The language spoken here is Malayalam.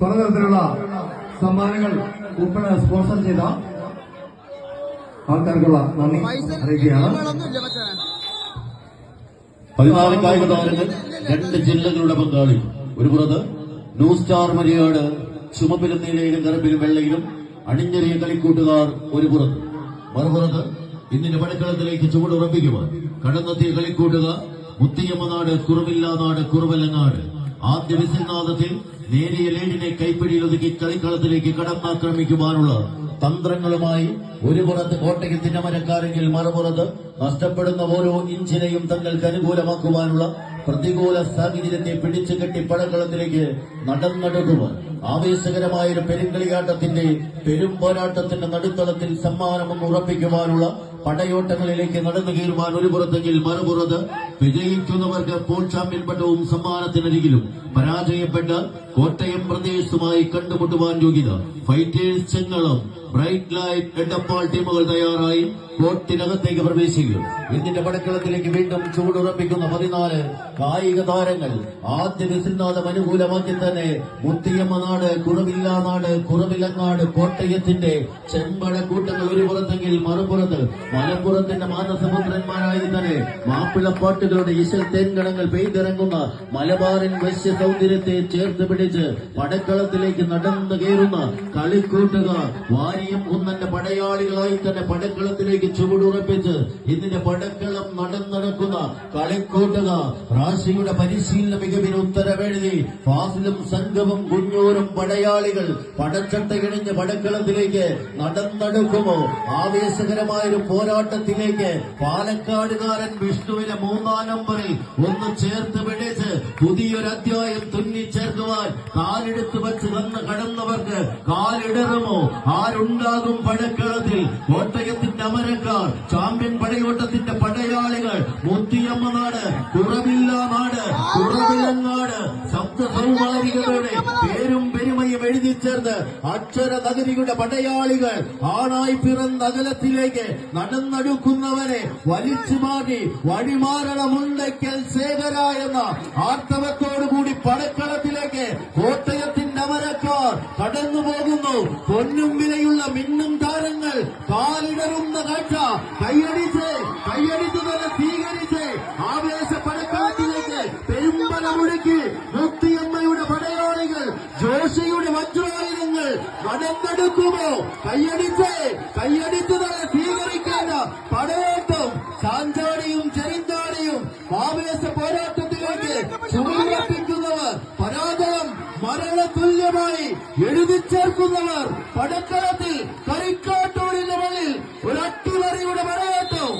പലതരത്തിലുള്ള സമ്മാനങ്ങൾ ഉൾപ്പെടെ സ്പോൺസർ ചെയ്ത ആൾക്കാർക്കുള്ള നന്ദി അറിയിക്കുകയാണ്. പതിനാല് കായിക താരങ്ങൾ രണ്ട് ജില്ലകളുടെ പങ്കാളി. ഒരു പുറത്ത് ന്യൂ സ്റ്റാർ മരിയാട് ചുമപ്പിലും നീലയിലും കറുപ്പിലും വെള്ളയിലും അണിഞ്ഞെറിയ കളിക്കൂട്ടുകാർ ഒരു പുറത്ത്. മറുപുറത്ത് ഇന്നിന്റെ പടക്കളത്തിലേക്ക് ചുവടുറപ്പിക്കുവാൻ കടന്നെത്തിയ കളിക്കൂട്ടുക മുത്തിയമ്മ നാട് കുറവില്ലാ നാട്. കുറവല്ലങ്ങാട് ആദ്യ വിസിൽനാദത്തിൽ നേരിയ ലേഡിനെ കൈപ്പിടിയിൽ ഒതുക്കി കളിക്കളത്തിലേക്ക് കടന്നാക്രമിക്കുവാനുള്ള തന്ത്രങ്ങളുമായി ഒരു പുറത്ത് കോട്ടയത്തിന്റെ മരക്കാരെങ്കിൽ മറുപുറത്ത് നഷ്ടപ്പെടുന്ന ഓരോ ഇഞ്ചിനെയും തങ്ങൾക്ക് അനുകൂലമാക്കുവാനുള്ള പ്രതികൂല സാഹചര്യത്തെ പിടിച്ചു കെട്ടി പടക്കളത്തിലേക്ക് നടന്നെടുക്കുവാൻ. ആവേശകരമായ ഒരു പെരുങ്കളിയാട്ടത്തിന്റെ പെരും പോരാട്ടത്തിന്റെ നടുത്തളത്തിൽ സമ്മാനമൊന്ന് ഉറപ്പിക്കുവാനുള്ള പടയോട്ടങ്ങളിലേക്ക് നടന്നു കയറുവാൻ ഒരു പുറത്തെങ്കിൽ മറുപുറത്ത് വിജയിക്കുന്നവർക്ക് പോൾ ചാമ്പ്യൻ പട്ടവും സമ്മാനത്തിനരികിലും പരാജയപ്പെട്ട കോട്ടയം പ്രദേശുമായി കണ്ടുമുട്ടുവാൻ യോഗ്യത. Fighters Chengalam bright light Edappal ടീമുകൾ തയ്യാറായി. കോട്ടിനകത്തേക്ക് പ്രവേശിക്കും. ഇതിന്റെ പടക്കളത്തിലേക്ക് വീണ്ടും ചൂടുറപ്പിക്കുന്ന പതിനാല് കായിക താരങ്ങൾ. ആദ്യ വിസിൽനാഥം അനുകൂലമാക്കി തന്നെ മുത്തിയമ്മ നാട് കുറവില്ലാ നാട് കോട്ടയത്തിന്റെ ചെമ്പട കൂട്ടങ്ങൾ ഒരു പുറത്തെങ്കിൽ മറുപുറത്ത്. മലപ്പുറത്തിന്റെ മാനസമുദ്രന്മാരായി തന്നെ മാപ്പിളപ്പാട്ടുകളുടെ ഇശൽ തേൻകടങ്ങൾ പെയ്തിറങ്ങുന്ന മലബാറിൻ വശ്യ സൗന്ദര്യത്തെ ചേർത്ത് പിടിച്ച് പടക്കളത്തിലേക്ക് നടന്നു കയറുന്ന കളിക്കൂട്ടുകാർ വാരിയും ഒന്നന്റെ പടയാളികളായി തന്നെ പടക്കളത്തിലേക്ക് ചുവടുറപ്പിച്ച് ഇതിന്റെ പടക്കളം നടന്നടക്കുന്ന കളിക്കൂട്ടുക റാശിയുടെ പരിശീലന മികവിന് ഉത്തരവെഴുതി ഫാസിലും സംഘവും കുഞ്ഞൂരും പടയാളികൾ പടച്ചട്ടയിണിഞ്ഞ് പടക്കളത്തിലേക്ക് നടന്നെടുക്കുമോ? ആവേശകരമായൊരു പോരാട്ടത്തിലേക്ക് പാലക്കാടുകാരൻ വിഷ്ണുവിനെ മൂന്നാം നമ്പറിൽ ഒന്ന് ചേർത്ത് പിടിച്ച് പുതിയൊരു അധ്യായം തുന്നിച്ചേർക്കുവാൻ കാലെടുത്ത് വെച്ച് വന്ന് കടന്നവർക്ക് കാലിടറുമോ? ആരുണ്ടാകും പടക്കളത്തിൽ? കോട്ടയത്തിന്റെ അമരക്കാർ ചാമ്പ്യൻ പടയോട്ടത്തിന്റെ പടയാളികൾ മുത്തിയമ്മ നാട് കുറവില്ല നാട് കുറവിലങ്ങാട് ശബ്ദ പേരും പെരുമയും എഴുതി ചേർന്ന് അക്ഷര നഗരിയുടെ പടയാളികൾ ആണായി പിറന്ന അകലത്തിലേക്ക് നടന്നടുക്കുന്നവരെ വലിച്ചു മാറ്റി വഴിമാറണമുണ്ടയ്ക്കൽ ശേഖര എന്ന ആർത്തവത്തോടുകൂടി പടക്കളത്തിലേക്ക് കോട്ടയത്തിന്റെ അമരക്കാർ കടന്നു പോകുന്നു. പൊന്നും വിലയുള്ള മിന്നും താരങ്ങൾ കാലിടറുന്ന കാഴ്ച. കൈയടിച്ച് കൈയടിച്ച് തന്നെ സ്വീകരിച്ച് ആവേശ പടക്കാറ്റിലേക്ക് പെരുമ്പല മുഴുക്കി മുത്തിയമ്മയുടെ പടയാളികൾ ജോഷിയുടെ വജ്രായുധങ്ങൾ നടന്നെടുക്കുമോ കൈയടിച്ച് കൈയടിച്ച് തന്നെ സ്വീകരിക്കേണ്ട പടയോട്ടം മരണതുല്യമായി എഴുതി ചേർക്കുന്നവർ പടക്കളത്തിൽ കരിക്കാട്ടൂരിന്റെ മണ്ണിൽ ഒരു അട്ടിമറിയുടെ പടയോട്ടം